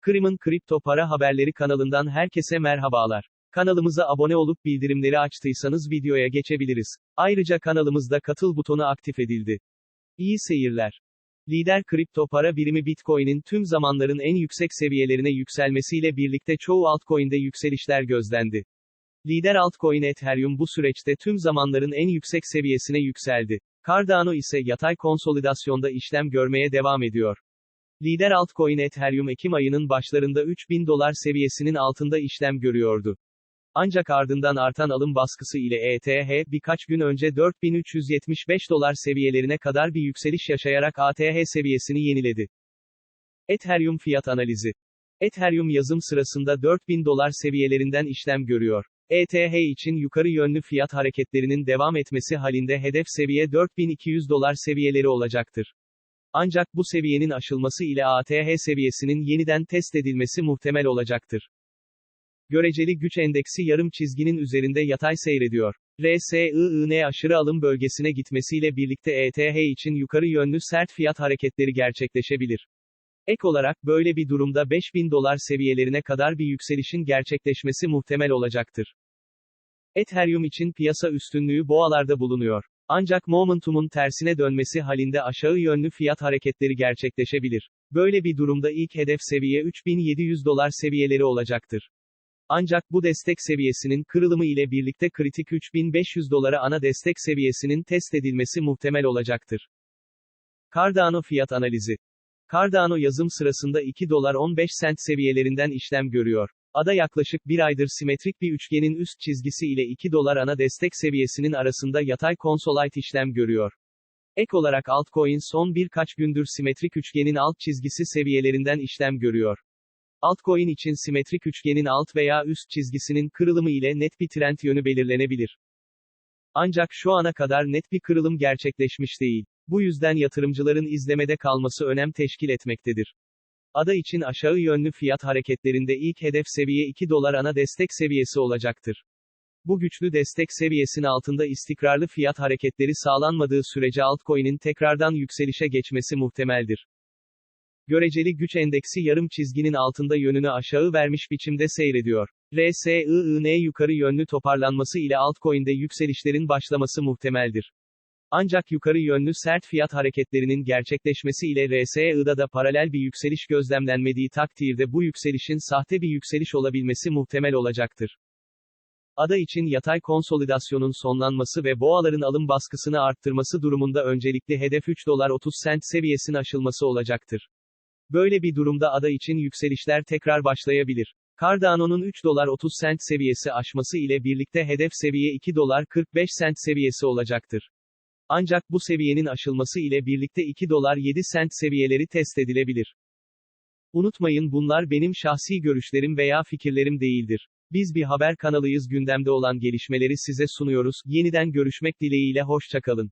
Kırım'ın kripto para haberleri kanalından herkese merhabalar. Kanalımıza abone olup bildirimleri açtıysanız videoya geçebiliriz. Ayrıca kanalımızda katıl butonu aktif edildi. İyi seyirler. Lider kripto para birimi Bitcoin'in tüm zamanların en yüksek seviyelerine yükselmesiyle birlikte çoğu altcoin'de yükselişler gözlendi. Lider altcoin Ethereum bu süreçte tüm zamanların en yüksek seviyesine yükseldi. Cardano ise yatay konsolidasyonda işlem görmeye devam ediyor. Lider altcoin Ethereum Ekim ayının başlarında 3000 dolar seviyesinin altında işlem görüyordu. Ancak ardından artan alım baskısı ile ETH birkaç gün önce 4375 dolar seviyelerine kadar bir yükseliş yaşayarak ATH seviyesini yeniledi. Ethereum fiyat analizi. Ethereum yazım sırasında 4000 dolar seviyelerinden işlem görüyor. ETH için yukarı yönlü fiyat hareketlerinin devam etmesi halinde hedef seviye 4200 dolar seviyeleri olacaktır. Ancak bu seviyenin aşılması ile ATH seviyesinin yeniden test edilmesi muhtemel olacaktır. Göreceli güç endeksi yarım çizginin üzerinde yatay seyrediyor. RSIIN aşırı alım bölgesine gitmesiyle birlikte ETH için yukarı yönlü sert fiyat hareketleri gerçekleşebilir. Ek olarak böyle bir durumda 5000 dolar seviyelerine kadar bir yükselişin gerçekleşmesi muhtemel olacaktır. Ethereum için piyasa üstünlüğü boğalarda bulunuyor. Ancak momentumun tersine dönmesi halinde aşağı yönlü fiyat hareketleri gerçekleşebilir. Böyle bir durumda ilk hedef seviye 3700 dolar seviyeleri olacaktır. Ancak bu destek seviyesinin kırılımı ile birlikte kritik 3500 dolara ana destek seviyesinin test edilmesi muhtemel olacaktır. Cardano fiyat analizi. Cardano yazım sırasında 2 dolar 15 sent seviyelerinden işlem görüyor. Ada yaklaşık bir aydır simetrik bir üçgenin üst çizgisi ile 2 dolar ana destek seviyesinin arasında yatay consolite işlem görüyor. Ek olarak altcoin son birkaç gündür simetrik üçgenin alt çizgisi seviyelerinden işlem görüyor. Altcoin için simetrik üçgenin alt veya üst çizgisinin kırılımı ile net bir trend yönü belirlenebilir. Ancak şu ana kadar net bir kırılım gerçekleşmiş değil. Bu yüzden yatırımcıların izlemede kalması önem teşkil etmektedir. Ada için aşağı yönlü fiyat hareketlerinde ilk hedef seviye 2 dolar ana destek seviyesi olacaktır. Bu güçlü destek seviyesinin altında istikrarlı fiyat hareketleri sağlanmadığı sürece altcoin'in tekrardan yükselişe geçmesi muhtemeldir. Göreceli güç endeksi yarım çizginin altında yönünü aşağı vermiş biçimde seyrediyor. RSIIN yukarı yönlü toparlanması ile altcoin'de yükselişlerin başlaması muhtemeldir. Ancak yukarı yönlü sert fiyat hareketlerinin gerçekleşmesi ile da paralel bir yükseliş gözlemlenmediği takdirde bu yükselişin sahte bir yükseliş olabilmesi muhtemel olacaktır. Ada için yatay konsolidasyonun sonlanması ve boğaların alım baskısını arttırması durumunda öncelikli hedef 3 dolar 30 sent seviyesinin aşılması olacaktır. Böyle bir durumda ada için yükselişler tekrar başlayabilir. Cardano'nun 3 dolar 30 sent seviyesi aşması ile birlikte hedef seviye 2 dolar 45 sent seviyesi olacaktır. Ancak bu seviyenin aşılması ile birlikte 2 dolar 7 sent seviyeleri test edilebilir. Unutmayın bunlar benim şahsi görüşlerim veya fikirlerim değildir. Biz bir haber kanalıyız gündemde olan gelişmeleri size sunuyoruz. Yeniden görüşmek dileğiyle hoşçakalın.